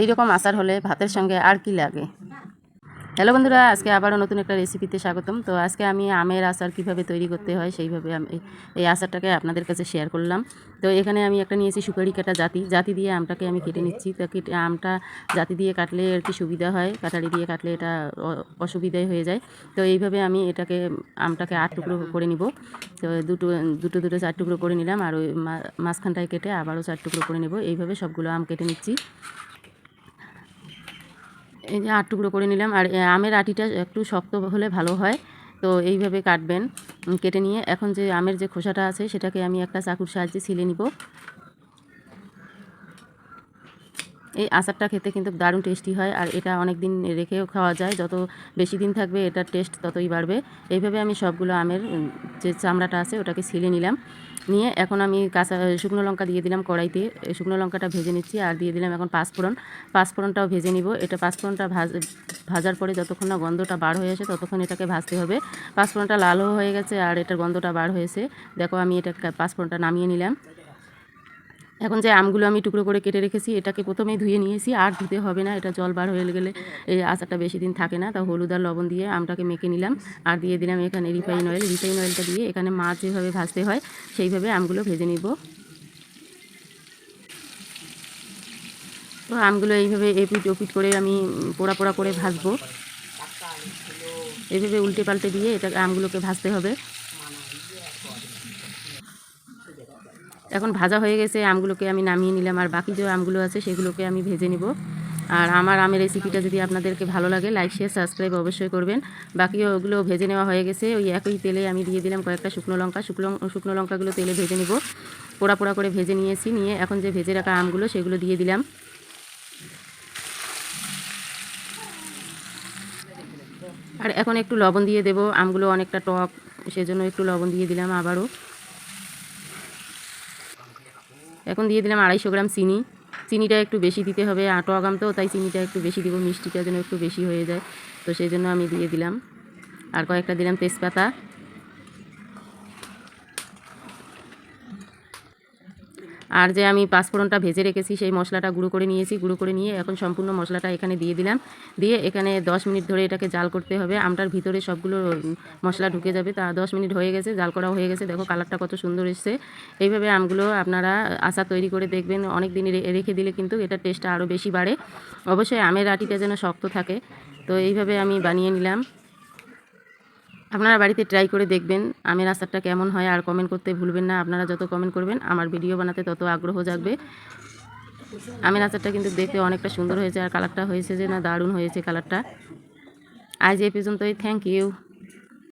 এইরকম আচার হলে ভাতের সঙ্গে আর কি লাগে? হ্যালো বন্ধুরা, আজকে আবারও নতুন একটা রেসিপিতে স্বাগতম। তো আজকে আমি আমের আচার কীভাবে তৈরি করতে হয় সেইভাবে আমি এই আচারটাকে আপনাদের কাছে শেয়ার করলাম। তো এখানে আমি একটা নিয়েছি সুপারি কাটা জাতি। জাতি দিয়ে আমটাকে আমি কেটে নিচ্ছি। তো কেটে, আমটা জাতি দিয়ে কাটলে আর কি সুবিধা হয়। কাটারি দিয়ে কাটলে এটা অসুবিধাই হয়ে যায়। তো এইভাবে আমি এটাকে, আমটাকে আট টুকরো করে নিব। তো দুটো দুটো দুটো চার টুকরো করে নিলাম। আর ওই মাঝখানটায় কেটে আবারও চার টুকরো করে নেব। এইভাবে সবগুলো আম কেটে নিচ্ছি। আট টুকরো করে নিলাম। আর আমের আটিটা একটু শক্ত হলে ভালো হয়। তো এইভাবে কাটবেন কেটে নিয়ে। এখন যে আমের যে খোসাটা আছে, সেটাকে আমি একটা চাকুর সাহায্যে ছিলে নিব। এই আচারটা খেতে কিন্তু দারুণ টেস্টি হয় আর এটা অনেক দিন রেখেও খাওয়া যায়। যত বেশি দিন থাকবে এটার টেস্ট ততই বাড়বে। এইভাবে আমি সবগুলো আমের যে চামড়াটা আছে ওটাকে ছিলে নিলাম। নিয়ে এখন আমি কাঁচা শুকনো লঙ্কা দিয়ে দিলাম কড়াইতে। শুকনো লঙ্কাটা ভেজে নিচ্ছি আর দিয়ে দিলাম এখন পাঁচফোড়ন। পাঁচফোড়নটাও ভেজে নিব। এটা পাঁচফোড়নটা ভাজ, ভাজার পরে যতক্ষণ না গন্ধটা বার হয়ে আসে ততক্ষণ এটাকে ভাজতে হবে। পাঁচফোড়নটা লালও হয়ে গেছে আর এটার গন্ধটা বার হয়েছে। দেখো আমি এটা পাঁচফোড়নটা নামিয়ে নিলাম। এখন যে আমগুলো আমি টুকরো করে কেটে রেখেছি, এটাকে প্রথমেই ধুয়ে নিয়েছি, আর ধুতে হবে না, এটা জল বার হয়ে গেলে এই আচারটা বেশি দিন থাকে না। তা হলুদ আর লবণ দিয়ে আমটাকে মেখে নিলাম, আর দিয়ে দিলাম এখানে রিফাইন অয়েল। রিফাইন অয়েলটা দিয়ে এখানে মাছ যেভাবে ভাজতে হয়, সেইভাবে আমগুলো ভেজে নিব। তো আমগুলো এইভাবে এপিট ওপিট করে আমি পোড়া পোড়া করে ভাজবো। এইভাবে উল্টে পাল্টে দিয়ে এটা আমগুলোকে ভাজতে হবে। এখন ভাজা হয়ে গেছে, আমগুলোকে আমি নামিয়ে নিলাম, আর বাকি যে আমগুলো আছে সেগুলোকে আমি ভেজে নিব। আর আমার আমের রেসিপিটা যদি আপনাদেরকে ভালো লাগে লাইক শেয়ার সাবস্ক্রাইব অবশ্যই করবেন। বাকি ওগুলো ভেজে নেওয়া হয়ে গেছে, ওই একই তেলে আমি দিয়ে দিলাম কয়েকটা শুকনো লঙ্কা। শুকনো শুকনো লঙ্কাগুলো তেলে ভেজে নিব। পোড়া পোড়া করে ভেজে নিয়েছি, নিয়ে এখন যে ভেজে রাখা আমগুলো সেগুলো দিয়ে দিলাম। আর এখন একটু লবণ দিয়ে দেব, আমগুলো অনেকটা টক, সেজন্য একটু লবণ দিয়ে দিলাম আবারও। এখন দিয়ে দিলাম আড়াইশো গ্রাম চিনি। চিনিটা একটু বেশি দিতে হবে, আটো আগাম তো, তাই চিনিটা একটু বেশি দিব, মিষ্টিটা যেন একটু বেশি হয়ে যায়। তো সেই জন্য আমি দিয়ে দিলাম। আর কয়েকটা দিলাম তেজপাতা। আর যে আমি পাঁচফোড়নটা ভেজে রেখেছি, সেই মশলাটা গুঁড়ো করে নিয়েছি, গুঁড়ো করে নিয়ে এখন সম্পূর্ণ মশলাটা এখানে দিয়ে দিলাম। দিয়ে এখানে দশ মিনিট ধরে এটাকে জাল করতে হবে। আমটার ভিতরে সবগুলো মশলা ঢুকে যাবে। তা দশ মিনিট হয়ে গেছে, জাল করা হয়ে গেছে। দেখো কালারটা কত সুন্দর এসছে। এইভাবে আমগুলো আপনারা আচার তৈরি করে দেখবেন। অনেক দিন রেখে দিলে কিন্তু এটার টেস্টটা আরও বেশি বাড়ে। অবশ্যই আমের আটিটা যেন শক্ত থাকে। তো এইভাবে আমি বানিয়ে নিলাম। আপনারা বাড়িতে ট্রাই করে দেখবেন আমের আচারটা কেমন হয়, আর কমেন্ট করতে ভুলবেন না। আপনারা যত কমেন্ট করবেন, আমার ভিডিও বানাতে তত আগ্রহ জাগবে। আমের আচারটা কিন্তু দেখতে অনেকটা সুন্দর হয়েছে, আর কালারটা হয়েছে যে না দারুণ হয়েছে কালারটা আজ এ পর্যন্তই থ্যাংক ইউ